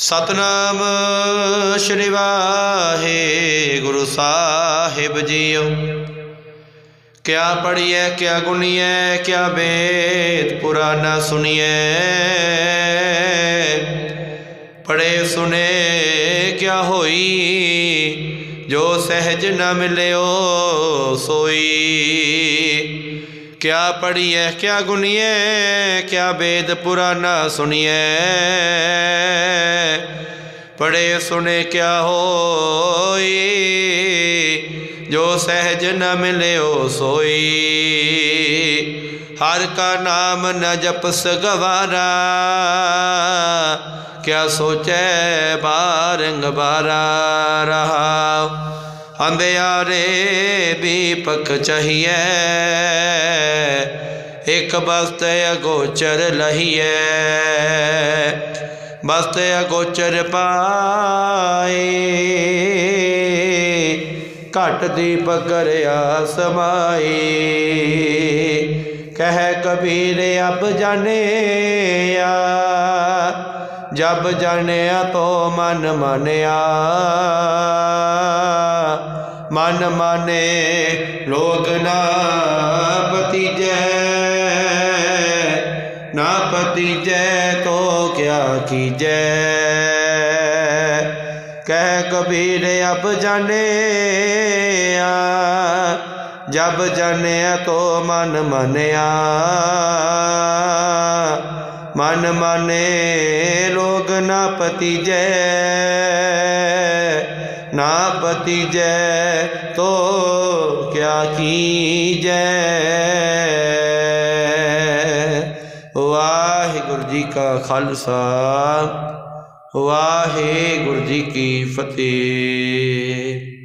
ਸਤਨਾਮ ਸ਼੍ਰੀ ਵਾਹਿਗੁਰੂ ਸਾਹਿਬ ਜੀਓ। ਕਿਆ ਪੜੀਐ ਕਿਆ ਗੁਣੀਐ ਕਿਆ ਵੇਦ ਪੁਰਾਨਾ ਸੁਣੀਐ ਪੜੇ ਸੁਨੇ ਕਿਆ ਹੋਈ, ਜੋ ਸਹਿਜ ਨ ਮਿਲਿਓ ਸੋਈ। ਕਿਆ ਪੜੀਐ ਕਿਆ ਗੁਣੀਐ ਕਿਆ ਵੇਦ ਪੁਰਾਨਾ ਸੁਣੀਐ ਪੜੇ ਸੁਨੇ ਕਿਆ ਹੋਈ, ਜੋ ਸਹਿਜ ਨ ਮਿਲਿਓ ਸੋਈ। ਹਰ ਕਾ ਨਾਮ ਨ ਜਪਸ ਗਵਾਰਾ, ਕਿਆ ਸੋਚੈ ਬਾਰੰਗ ਬਾਰਾ ਰਹਾ। ਅੰਧਿਆਰੇ ਦੀਪਕ ਚਹੀਐ, ਇਕ ਬਸਤ ਅਗੋਚਰ ਲਹੀਐ। ਬਸਤ ਅਗੋਚਰ ਪਾਏ, ਘਟ ਦੀਪਕ ਰਿਆ ਸਮਾਈ ਕਹਿ ਕਬੀਰ, ਅਬ ਜਾਣਿਆ, ਜਬ ਜਾਣਿਆ ਤੋ ਮਨ ਮਾਨਿਆ। ਮਨ ਮਾਨੇ ਲੋਕ ਨਾ ਪਤੀਜੈ ਨਾ ਪਤੀਜੈ ਤੋ ਕਿਆ ਕੀਜੈ। ਕਹਿ ਕਬੀਰ ਅਬ ਜਾਣਿਆ, ਜਬ ਜਾਣਿਆ ਤੋ ਮਨ ਮਾਨਿਆ। ਮਨ ਮਾਨੇ ਲੋਗ ਨਾ ਪਤੀਜੈ ਨਾ ਪਤੀਜੈ ਤੋ ਕਿਆ ਕੀਜੈ? ਵਾਹਿਗੁਰੂ ਜੀ ਕਾ ਖਾਲਸਾ ਵਾਹਿਗੁਰੂ ਜੀ ਕੀ ਫਤਿਹ।